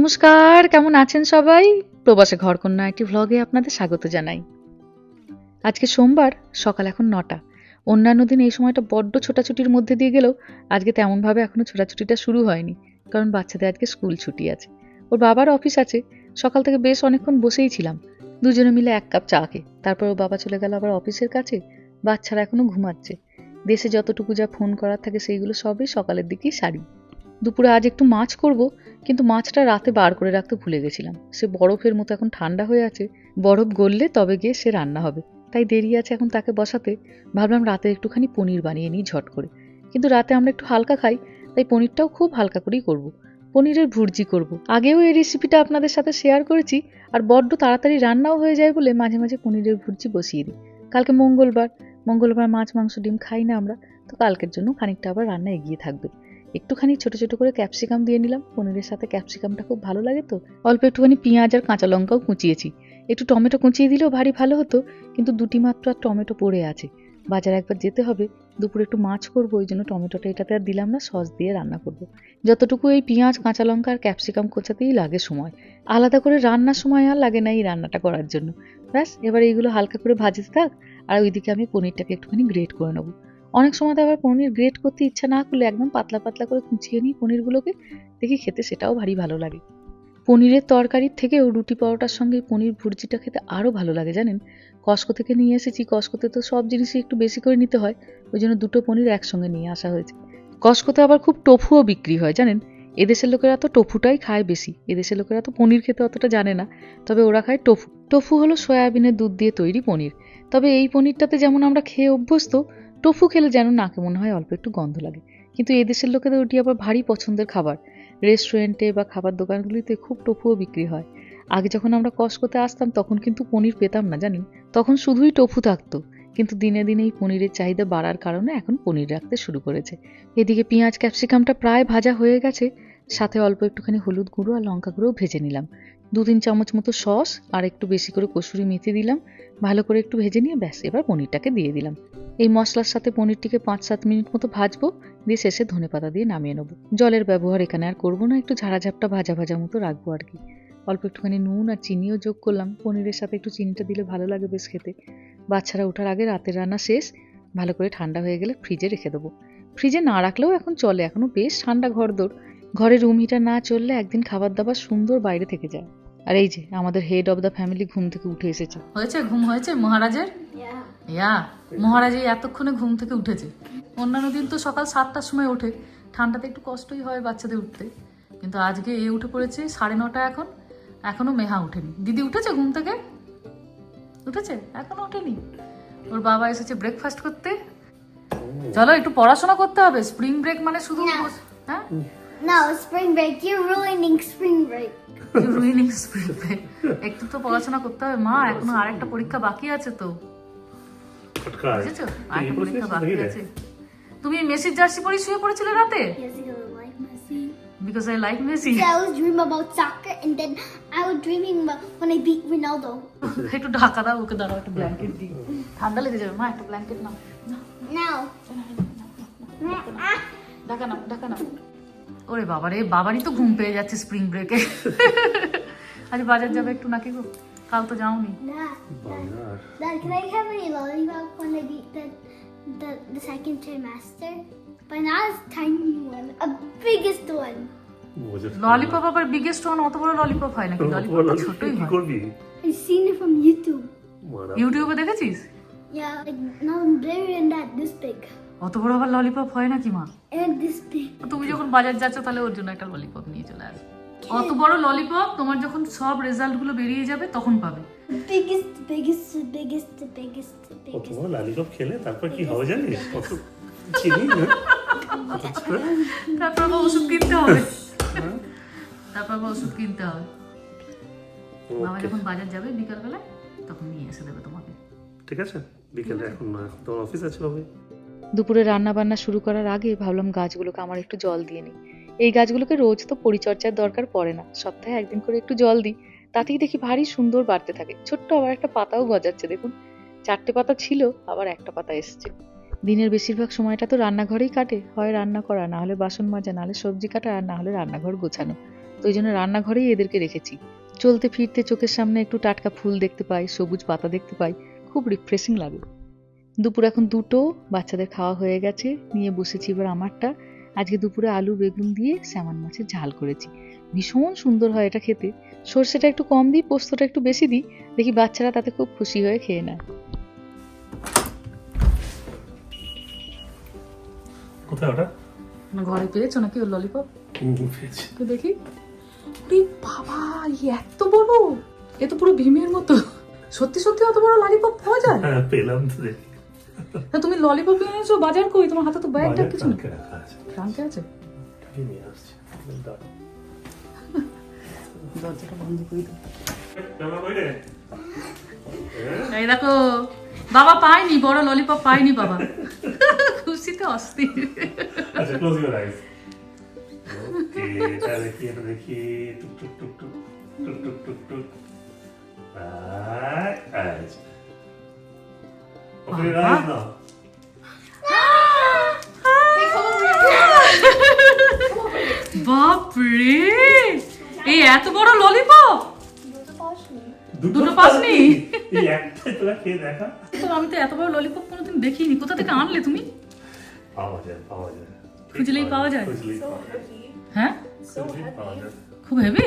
নমস্কার, কেমন আছেন সবাই? প্রবাসে ঘরকন্যা একটি ভ্লগে আপনাদের স্বাগত জানাই। আজকে সোমবার, সকাল এখন নটা। অন্যান্য দিন এই সময়টা বড্ড ছোটাছুটির মধ্যে দিয়ে গেলেও আজকে তেমনভাবে এখনও ছোটাছুটিটা শুরু হয়নি, কারণ বাচ্চাদের আজকে স্কুল ছুটি আছে। ওর বাবার অফিস আছে, সকাল থেকে বেশ অনেকক্ষণ বসেই ছিলাম। দুজনে মিলে এক কাপ চা খেয়ে, তারপর ওর বাবা চলে গেল আবার অফিসের কাছে, বাচ্চারা এখনও ঘুমাচ্ছে। দেশে যতটুকু যা ফোন করার থাকে সেইগুলো সবই সকালের দিকেই সারি। দুপুরে আজ একটু মাছ করব, কিন্তু মাছটা রাতে বার করে রাখতে ভুলে গেছিলাম। সে বরফের মতো এখন ঠান্ডা হয়ে আছে। বরফ গললে তবে গিয়ে সে রান্না হবে। তাই দেরি আছে এখন তাকে বসাতে। ভাবলাম রাতে একটুখানি পনির বানিয়ে নিই ঝট করে। কিন্তু রাতে আমরা একটু হালকা খাই, তাই পনিরটাও খুব হালকা করেই করব। পনিরের ভুর্জি করব। আগেও এই রেসিপিটা আপনাদের সাথে শেয়ার করেছি, আর বড্ড তাড়াতাড়ি রান্নাও হয়ে যায় বলে মাঝে মাঝে পনিরের ভুর্জি বসিয়ে দিই। কালকে মঙ্গলবার। মঙ্গলবার মাছ, মাংস, ডিম খাই না আমরা, তো কালকের জন্য খানিকটা আবার রান্না এগিয়ে থাকবে। একটুখানি ছোট ছোট করে ক্যাপসিকাম দিয়ে নিলাম। পনিরের সাথে ক্যাপসিকামটা খুব ভালো লাগে তো। অল্প একটুখানি পেঁয়াজ আর কাঁচা লঙ্কাও কুচিয়েছি। একটু টমেটো কুচিয়ে দিলেও ভারী ভালো হতো, কিন্তু দুটি মাত্র আর টমেটো পড়ে আছে। বাজারে একবার যেতে হবে, দুপুরে একটু মাছ করব, ওই জন্য টমেটোটা এটাতে আর দিলাম না, সস দিয়ে রান্না করব। যতটুকু এই পেঁয়াজ, কাঁচা লঙ্কা আর ক্যাপসিকাম কোচাতেই লাগে সময়। আলাদা করে রান্নার সময় আর লাগে না এই রান্নাটা করার জন্য। ব্যাস, এবার এইগুলো হালকা করে ভাজতে থাক, আর ওইদিকে আমি পনিরটাকে একটুখানি গ্রেট করে নেব। অনেক সময় তো আবার পনির গ্রেট করতে ইচ্ছা না করলে একদম পাতলা পাতলা করে কুচিয়ে নিই পনিরগুলোকে, দেখি খেতে সেটাও ভারী ভালো লাগে। পনিরের তরকারির থেকেও রুটি পরোটার সঙ্গে পনির ভুর্জিটা খেতে আরও ভালো লাগে জানেন? কসকো থেকে নিয়ে এসেছি, কসকোতে তো সব জিনিসই একটু বেশি করে নিতে হয়, ওই জন্য দুটো পনির একসঙ্গে নিয়ে আসা হয়েছে। কসকোতে আবার খুব টফুও বিক্রি হয় জানেন? এদেশের লোকেরা তো টফুটাই খায় বেশি, এদেশের লোকেরা তো পনির খেতে অতটা জানে না, তবে ওরা খায় টফু। টফু হলো সয়াবিনের দুধ দিয়ে তৈরি পনির। তবে এই পনিরটাতে যেমন আমরা খেয়ে অভ্যস্ত টফু খেলে যেন নাকে মনে হয় অল্প একটু গন্ধ লাগে। কিন্তু এদেশের লোকেদের ওটি আবার ভারী পছন্দের খাবার। রেস্টুরেন্টে বা খাবার দোকানগুলিতে খুব টফুও বিক্রি হয়। আগে যখন আমরা কসকোতে আসতাম, তখন কিন্তু পনির পেতাম না, জানেন? তখন শুধুই টফু থাকতো। কিন্তু দিনে দিনে এই পনিরের চাহিদা বাড়ার কারণে এখন পনির রাখতে শুরু করেছে। এদিকে পেঁয়াজ, ক্যাপসিকামটা প্রায় ভাজা হয়ে গেছে। সাথে অল্প একটুখানি হলুদ গুঁড়ো আর লঙ্কা গুঁড়োও ভেজে নিলাম। দু তিন চামচ মতো সস আর একটু বেশি করে কসুরি মেথি দিলাম। ভালো করে একটু ভেজে নিয়ে ব্যাস, এবার পনিরটাকে দিয়ে দিলাম। এই মশলার সাথে পনিরটিকে পাঁচ সাত মিনিট মতো ভাজবো, দিয়ে শেষে ধনে পাতা দিয়ে নামিয়ে নেব। জলের ব্যবহার এখানে আর করব না, একটু ঝাড়াঝাপটা ভাজা ভাজা মতো রাখব আর কি। অল্প একটুখানি নুন আর চিনিও যোগ করলাম। পনিরের সাথে একটু চিনিটা দিলে ভালো লাগে বেশ খেতে। বাচ্চারা ওঠার আগে রাতের রান্না শেষ, ভালো করে ঠান্ডা হয়ে গেলে ফ্রিজে রেখে দেবো। ফ্রিজে না রাখলেও এখন চলে, এখনও বেশ ঠান্ডা ঘর দৌড় ঘরে রুম হিটার না চললে একদিন খাবার দাবার সুন্দর বাইরে থেকে যায়। আর এই যে আমাদের হেড অফ দ্য ফ্যামিলি ঘুম থেকে উঠে এসেছে। হয়েছে? ঘুম হয়েছে? মহারাজের? ইয়া মহারাজ এই এতক্ষণে ঘুম থেকে উঠেছে। অন্যান্য দিন তো সকাল সাতটার সময় ওঠে। ঠান্ডাতে একটু কষ্টই হয় বাচ্চাদের উঠতে। কিন্তু আজকে এ উঠে পড়েছে সাড়ে নটা এখন। এখনও মেহা উঠেনি দিদি উঠেছে ঘুম থেকে? উঠেছে? এখনও ওঠেনি। ওর বাবা এসেছে ব্রেকফাস্ট করতে। চলো একটু পড়াশোনা করতে হবে। স্প্রিং ব্রেক মানে শুধু হ্যাঁ? No, spring break. You're ruining spring break. You're ruining spring break. একটু তো পড়াশোনা করতে হবে মা এখনও আরেকটা পরীক্ষা বাকি আছে তো বুঝেছ আরেকটা পরীক্ষা বাকি আছে তুমি মেসির জার্সি পরে শুয়ে পড়েছিলে রাতে Because I like Messi. Yeah, I would dream about soccer and then I would dreaming about when I beat Ronaldo. একটু ঢাকা দাও ওকে দাঁড়াও একটা ব্ল্যাঙ্কেট দিই ঠান্ডা লেগে যাবে মা একটা ব্ল্যাঙ্কেট নাও নাও ঢাকা নাও ঢাকা নাও ওরে বাবারে বাবারই তো ঘুম পেয়ে যাচ্ছে স্প্রিং ব্রেকে আজ বাজার যাবে একটু নাকি গো? কাল তো যাওনি। ললিপপ আবার বিগেস্ট ওয়ান অত বড় ললিপপ হয় নাকি? ললিপপ ছোটই কি করবি? আই ইউটিউবে দেখেছিস? Yeah, like now I'm bigger than that, this big. অত বড় আবার ললিপপ হয় নাকি মা. তুমি যখন বাজার যাচ্ছ তাহলে ওর জন্য একটা ললিপপ নিয়ে চলে আসবে। অত বড় ললিপপ তোমার যখন সব রেজাল্টগুলো বেরিয়ে যাবে তখন পাবে। Biggest, biggest, biggest, biggest, biggest. তোমার লালিপপ খেলে তারপর কি হবে জানিস? কত চিনি না? তারপর আবার ওষুধ কিনতে হবে। তারপর আবার ওষুধ কিনতে হবে। বাবা যখন বাজার যাবে বিকালবেলায় তখন নিয়ে এসে দেবে তোমাকে। ঠিক আছে? বিকেলে এখন এখন তোমার অফিস আছে বাবু দুপুরে রান্না বান্না শুরু করার আগে ভাবলাম গাছগুলোকে আমার একটু জল দিয়ে নিই। এই গাছগুলোকে রোজ তো পরিচর্যার দরকার পড়ে না। সপ্তাহে একদিন করে একটু জল দিই। তাতেই দেখি ভারী সুন্দর বাড়তে থাকে। ছোট্ট আবার একটা পাতাও গজাচ্ছে, দেখুন। চারটে পাতা ছিল, আবার একটা পাতা এসছে। দিনের বেশিরভাগ সময়টা তো রান্নাঘরেই কাটে। হয় রান্না করা, না হলে বাসন মাজা, না হলে সবজি কাটা, আর না হলে রান্নাঘর গোছানো। তো ওই জন্য রান্নাঘরেই এদেরকে রেখেছি। চলতে ফিরতে চোখের সামনে একটু টাটকা ফুল দেখতে পাই, সবুজ পাতা দেখতে পাই। খুব রিফ্রেশিং লাগে। দুপুর এখন দুটো বাচ্চাদের খাওয়া হয়ে গেছে নিয়ে বসেছি এবার আমারটা। আজকে দুপুরে আলু বেগুন দিয়ে স্যামন মাছের ঝাল করেছি। ভীষণ সুন্দর হয় এটা খেতে। সর্ষেটা একটু কম দিই পোস্তটা একটু বেশি দিই দেখি বাচ্চারা তাতে খুব খুশি হয়ে খেয়ে নেয়। কোথায় ওটা? ঘরে পেয়েছ নাকি ওর ললিপপ পেয়েছি। তো দেখি। বাবা এত বড়! এ তো পুরো ভীমের মতো। সত্যি সত্যি অত বড় ললিপপ পাওয়া যায়? হ্যাঁ পেলাম তো দেখি। তা তুমি ললিপপ এনেছো? বাজার কই? তোমার হাতে তো ব্যাগটা কিছু নেই। ট্রাঙ্কে আছে। দরজাটা বন্ধ করে দাও। এই দেখো বাবা পাইনি বড় ললিপপ পাইনি বাবা। খুশিতে অস্থির। আচ্ছা ক্লোজ ইউর আইস ওকে এটা দেখি এটা দেখি? টুক টুক টুক টুক টুক টুক টুক টুক। আয় আয় ওপেন ইউর আইস নাও বাপ রে এই এত বড় ললিপপ দুটো পাসনি? এই একটা তোরা খেয়ে দেখা। তো আমি তো এত বড় ললিপপ কোনোদিন দেখিনি। কোথা থেকে আনলে তুমি? পাওয়া যায় পাওয়া যায়। খুঁজলেই পাওয়া যায়? হ্যাঁ? খুঁজলেই পাওয়া যায়। খুব হেভি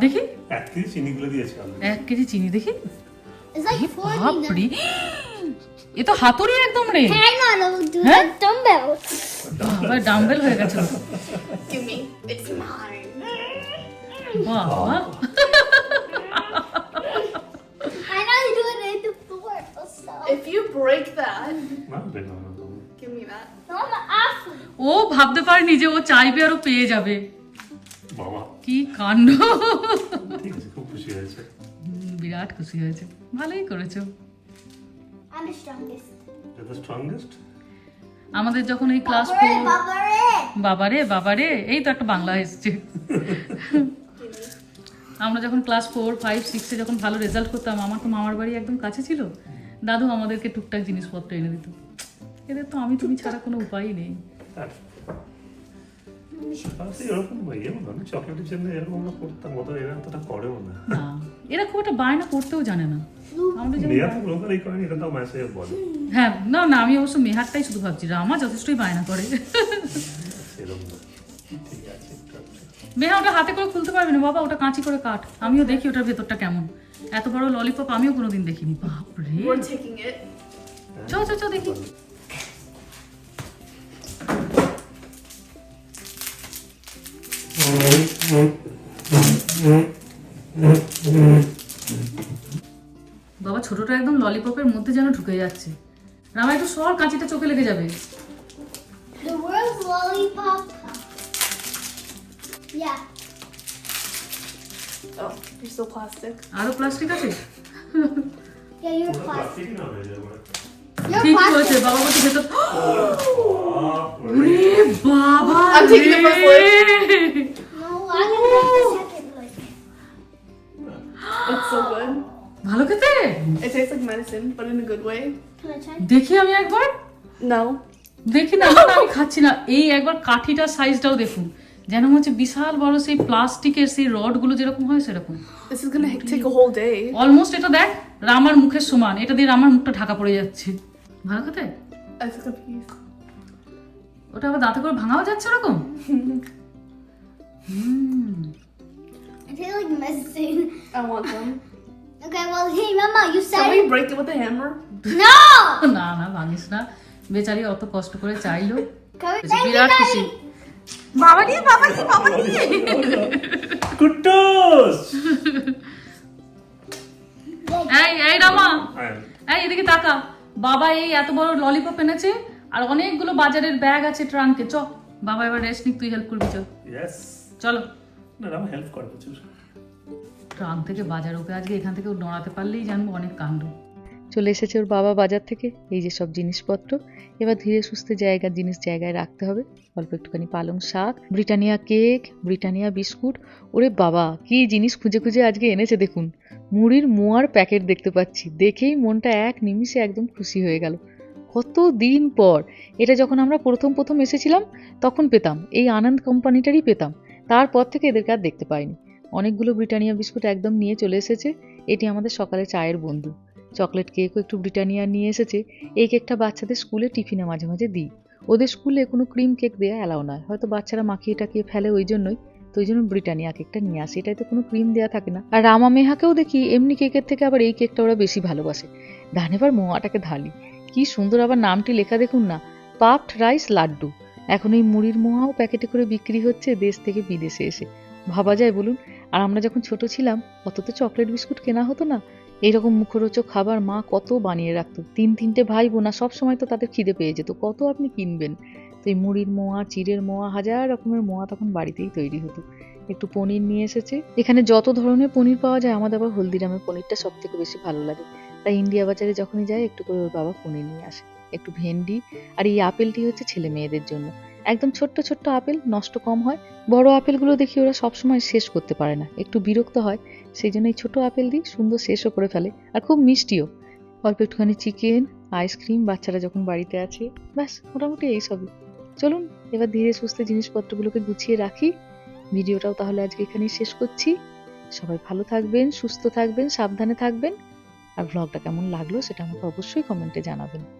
দেখি। এক কেজি চিনিগুলো দিয়েছি আমি এক কেজি চিনি দেখি। It's এ তো হাতুড়ি ও ভাবতে পারে যে ও চাইবে আরও পেয়ে যাবে। কি কাণ্ড। বিরাট খুশি হয়েছে। ভালোই করেছ। I'm the strongest. The strongest আমাদের যখন এই ক্লাস ফোর বাবারে! বাবারে এই তো একটা বাংলা এসছে। আমরা যখন ক্লাস ফোর ফাইভ সিক্সে যখন ভালো রেজাল্ট করতাম আমার তো মামার বাড়ি একদম কাছে ছিল। দাদু আমাদেরকে টুকটাক জিনিসপত্র এনে দিত। এদের তো আমি তুমি ছাড়া কোনো উপায়ই নেই। ইয়ে হয় না এরা খুব একটা বায়না করতেও জানে না। হ্যাঁ না না আমি অবশ্য মেহারটাই শুধু ভাবছি রামা যথেষ্টই বায়না করে। মেহা ওটা হাতে করে খুলতে পারবে না বাবা ওটা কাঁচি করে কাট। আমিও দেখি ওটার ভেতরটা কেমন। এত বড় ললিপপ আমিও কোনোদিন দেখিনি। বাপরে। চ চ দেখি। ললিপপের মধ্যে যেন ঢুকে যাচ্ছে রামা একটু সর কাঁচিটা চোখে লেগে যাবে The word lollipop. Yeah. Oh, you're still plastic. আরও প্লাস্টিক আছে Yeah, you're plastic. প্লাস্টিক না হয়ে যাবে You're ঠিক হয়েছে plastic. বাবা বলছে ভেতর ওরে বাবা I'm taking the first রে। No, I'm gonna ভালো খেতে It tastes like medicine, but in a good way. Can I try? দেখি আমি একবার No. দেখি না আমি খাচ্ছি না এই একবার কাঠিটার সাইজটাও দেখুন যেন মনে হচ্ছে বিশাল বড় সেই প্লাস্টিকের সেই রডগুলো যেরকম হয় সেরকম This is gonna take a whole day. Almost এটা দেখ রামার মুখের সমান এটা দিয়ে রামার মুখটা ঢাকা পড়ে যাচ্ছে ভালো খেতে I took a piece. ওটা আবার দাঁতে করে ভাঙাও যাচ্ছে ওরকম হুম I feel like medicine. I want some. Okay, well, hey, Mama, you said Can we break it with a hammer? no. না না ভাঙিস না। বেচারি অত কষ্ট করে চাইলো। বিরাট খুশি? বাবা দিয়ে বাবা দিয়ে বাবা দিয়ে! কুট্টুস! এই এই রামা! হ্যাঁ, এই এদিকে তাকা। বাবা এই এত বড় ললিপপ এনেছে আর অনেকগুলো বাজারের ব্যাগ আছে ট্রাঙ্কে চ বাবা এবার রেস্ট নিক তুই হেল্প করবি চ yes চলো। না রাম হেল্প কর ট্রাঙ্ক থেকে বাজার ওকে আজকে এখান থেকে নড়াতে পারলেই জানব অনেক কাণ্ড। চলে এসেছে ওর বাবা বাজার থেকে, এই যে সব জিনিসপত্র। এবার ধীরে সুস্থে জায়গার জিনিস জায়গায় রাখতে হবে। অল্প একটুখানি পালং শাক, ব্রিটানিয়া কেক, ব্রিটানিয়া বিস্কুট। ওরে বাবা, কি জিনিস খুঁজে খুঁজে আজকে এনেছে দেখুন। মুড়ির মোয়ার প্যাকেট দেখতে পাচ্ছি। দেখেই মনটা এক নিমিষে একদম খুশি হয়ে গেল। কত দিন পর। এটা যখন আমরা প্রথম প্রথম এসেছিলাম, তখন পেতাম। এই আনন্দ কোম্পানিটারই পেতাম। তারপর থেকে এদেরকে আর দেখতে পাইনি। অনেকগুলো ব্রিটানিয়া বিস্কুট একদম নিয়ে চলে এসেছে। এটি আমাদের সকালে চায়ের বন্ধু। চকলেট কেকও একটু ব্রিটানিয়া নিয়ে এসেছে। এই কেকটা বাচ্চাদের স্কুলে টিফিনে মাঝে মাঝে দিই। ওদের স্কুলে কোনো ক্রিম কেক দেওয়া অ্যালাউ নয়। হয়তো বাচ্চারা মাখিয়ে টাকিয়ে ফেলে ওই জন্যই। তো ওই জন্য ব্রিটানিয়া কেকটা নিয়ে আসে। এটাতে কোনো ক্রিম দেওয়া থাকে না। আর রামা মেহাকেও দেখি এমনি কেকের থেকে আবার এই কেকটা ওরা বেশি ভালোবাসে। ধান এবার মোয়াটাকে ঢালি। কি সুন্দর আবার নামটি লেখা দেখুন না। Puffed rice laddu. এখন এই মুড়ির মোয়াও প্যাকেটে করে বিক্রি হচ্ছে দেশ থেকে বিদেশে এসে। ভাবা যায় বলুন আর আমরা যখন ছোট ছিলাম অত তো চকলেট বিস্কুট কেনা হতো না। এইরকম মুখরোচক খাবার মা কত বানিয়ে রাখতো। তিন তিনটে ভাই বোনা সব সময় তো তাদের খিদে পেয়ে যেত। কত আপনি কিনবেন? তো এই মুড়ির মোয়া, চিড়ের মোয়া, হাজার রকমের মোয়া তখন বাড়িতেই তৈরি হতো। একটু পনির নিয়ে এসেছে। এখানে যত ধরনের পনির পাওয়া যায়, আমাদের আবার হলদিরামের পনিরটা সব থেকে বেশি ভালো লাগে। তাই ইন্ডিয়া বাজারে যখনই যায় একটু করে ওর বাবা পনির নিয়ে আসে। একটু ভেন্ডি আর এই আপেলটি হচ্ছে ছেলে মেয়েদের জন্য। একদম ছোট্ট ছোট্ট আপেল নষ্ট কম হয়। বড় আপেলগুলো দেখি ওরা সবসময় শেষ করতে পারে না। একটু বিরক্ত হয়, সেই জন্য এই ছোটো আপেল দিই সুন্দর শেষও করে ফেলে আর খুব মিষ্টিও। অল্প একটুখানি চিকেন, আইসক্রিম বাচ্চারা যখন বাড়িতে আছে, ব্যাস, মোটামুটি এইসবই। চলুন, এবার ধীরে সুস্থে জিনিসপত্রগুলোকে গুছিয়ে রাখি। ভিডিওটাও তাহলে আজকে এখানেই শেষ করছি। সবাই ভালো থাকবেন, সুস্থ থাকবেন, সাবধানে থাকবেন। আর ব্লগটা কেমন লাগল সেটা আমাকে অবশ্যই কমেন্টে জানাবেন।